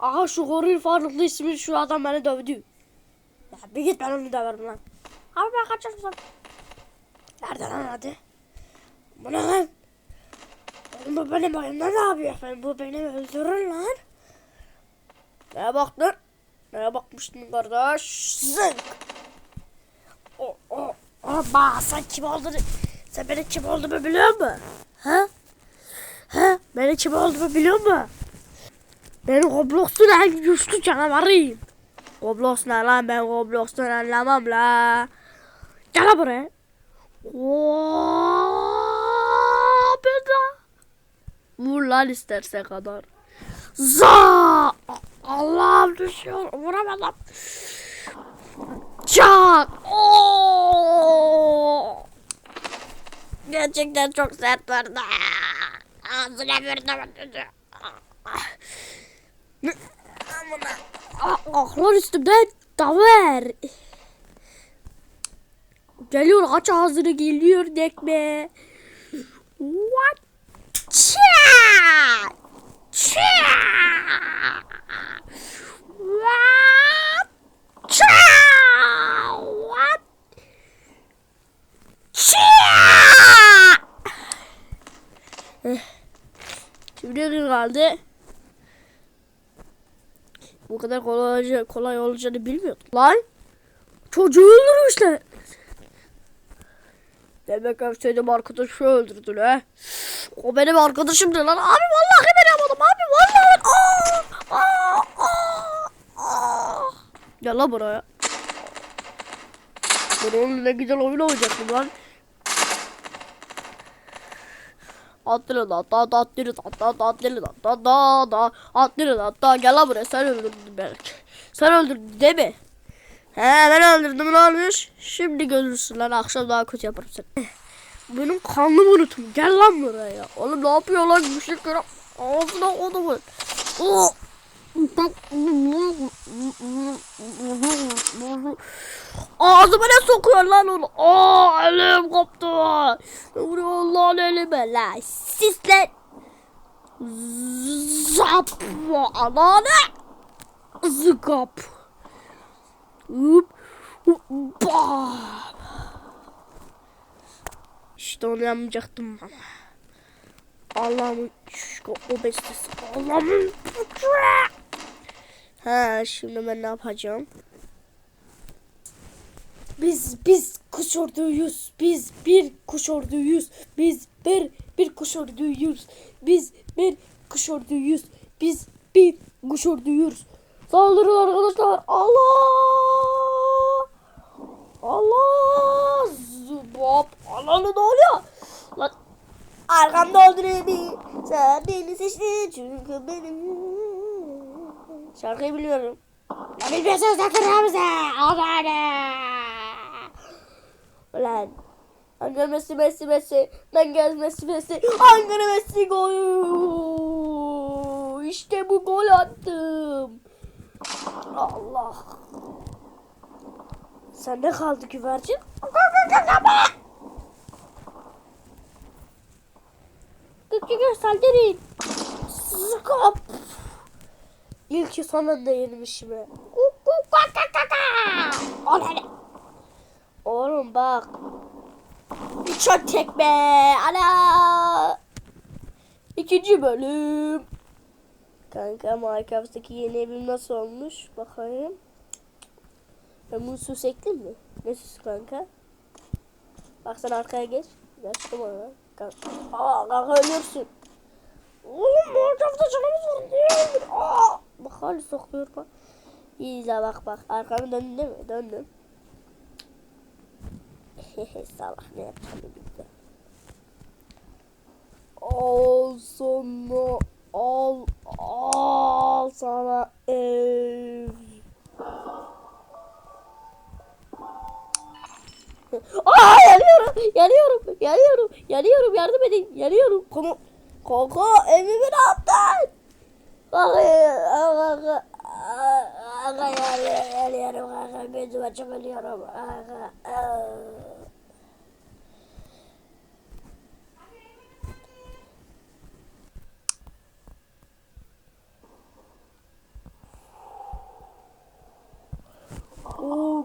Aha şu goril Faruklu ismi şu adam beni dövdü. Ya bir git ben onu döverim lan. Abi ben kaçırdım. Nerede lan hadi? Bu ne lan? Oğlum bu benim oyunda ne yapıyor? Ben bu beni öldürür lan. Neye baktın? Neye bakmıştın kardeş? Zınk. O, o, bak sen kim olduğunu, sen benim kim olduğumu biliyor musun? Ha? Ha? Benim kim olduğumu biliyor musun? Ben Roblox'un en güçlü canavarıyım. Roblox ne lan ben Roblox'tan anlamam la. Gel buraya. Oo, beda. Vur lan isterse kadar. Za! Allah'ım düşüyor. Vuramadım. Çak! Gerçekten çok sert vurdu. Ağzına vurdum. Amına. Ah, ah lan üstümden daver. Geliyor aç ağzını geliyor dekme. What? Cha! Cha! What? Cha! What? Eh. Şimdi ne kaldı? Bu kadar kolay, kolay olacağını bilmiyordum. Lan çocuğu öldürmüşler. Demek senin arkadaşı öldürdün he. O benim arkadaşımdı lan. Abi vallahi ben yapmadım abi vallahi. Aa, aa, aa, aa. Gel lan buraya. Ben onunla güzel oyun oynayacaktım lan. Atları da da da atları da da da atları da da da da atları da da gel lan buraya sen öldürdün belki. Sen öldürdün değil mi? He ben öldürdüm ne olmuş? Şimdi görürsün lan akşam daha kötü yaparım seni. Benim kanlımı unutun gel lan buraya. Oğlum ne yapıyor lan bir şey kırıp ağzına onu vur. Oh. Ağzıma ne sokuyor lan onu? Aa elim koptu. Vuruyor lan elime lan. Sisler. Zap. Anane. Zıkap. Hop. Bam. İşte onu yapmayacaktım bana. Allah'ımın şu o bestesi. Allah'ımın Ha şimdi ben ne yapacağım? Biz biz kuş orduyuz. Biz bir kuş orduyuz. Biz bir bir kuş orduyuz. Biz bir kuş orduyuz. Biz bir kuş orduyuz. Saldırın arkadaşlar. Allah! Allah! Zubap! Ananı ne oluyor? Lan arkamda bil. Sen beni seçtin çünkü benim. Şarkıyı biliyorum. Ya bilmiyorsanız da kırmızı. Adane. Ulan. Ankara Messi Messi Messi. Gel Messi Messi. Ankara Messi gol. İşte bu gol attım. Allah. Sende kaldı güvercin. Gıkkı saldırın. Skop. İlki sonunda kak. Anne. Oğlum bak. Bir çok tekme. Ana. İkinci bölüm. Kanka Minecraft'taki yeni evim nasıl olmuş? Bakayım. Ben bunu süs ektim mi? Ne süs kanka? Bak sen arkaya geç. Geçtim ona. Kanka. Aa kanka ölürsün. Oğlum Minecraft'ta canımız var. Aa. Bak hali sokuyor bak. İyi izle bak bak. Arkamı değil mi? Döndüm. Salak ne yapacağım bitti. Al sana al al sana ev. Aa yanıyorum yanıyorum yanıyorum yanıyorum yardım edin yanıyorum. Konu Kanka evimi ne Ölüyorum kanka. Gözüm açık ölüyorum.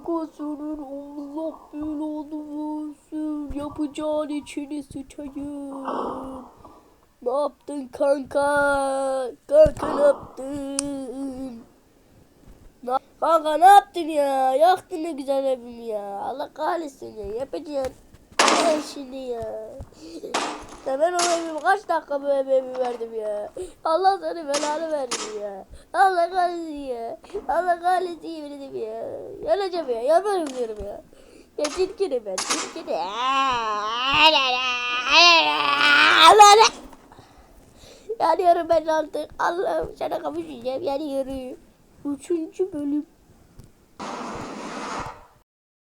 Kasörün omuzlak böyle oldu. Yapacağın içini sıçayım. Ne yaptın kanka? Kanka ne yaptın? Na- Kanka ne yaptın ya? Yaktın ne güzel evimi ya. Allah kahretsin ya. Yapacağın her şimdi ya. Ya ben o evimi kaç dakika bu evimi verdim ya. Allah sana belanı versin ya. Allah kahretsin ya. Allah kahretsin yemin ya. Yanacağım ya. Yanarım diyorum ya. Ya çirkinim ben. Çirkinim. Yanıyorum ben artık. Allah'ım sana kavuşacağım. Yanıyorum. Üçüncü bölüm.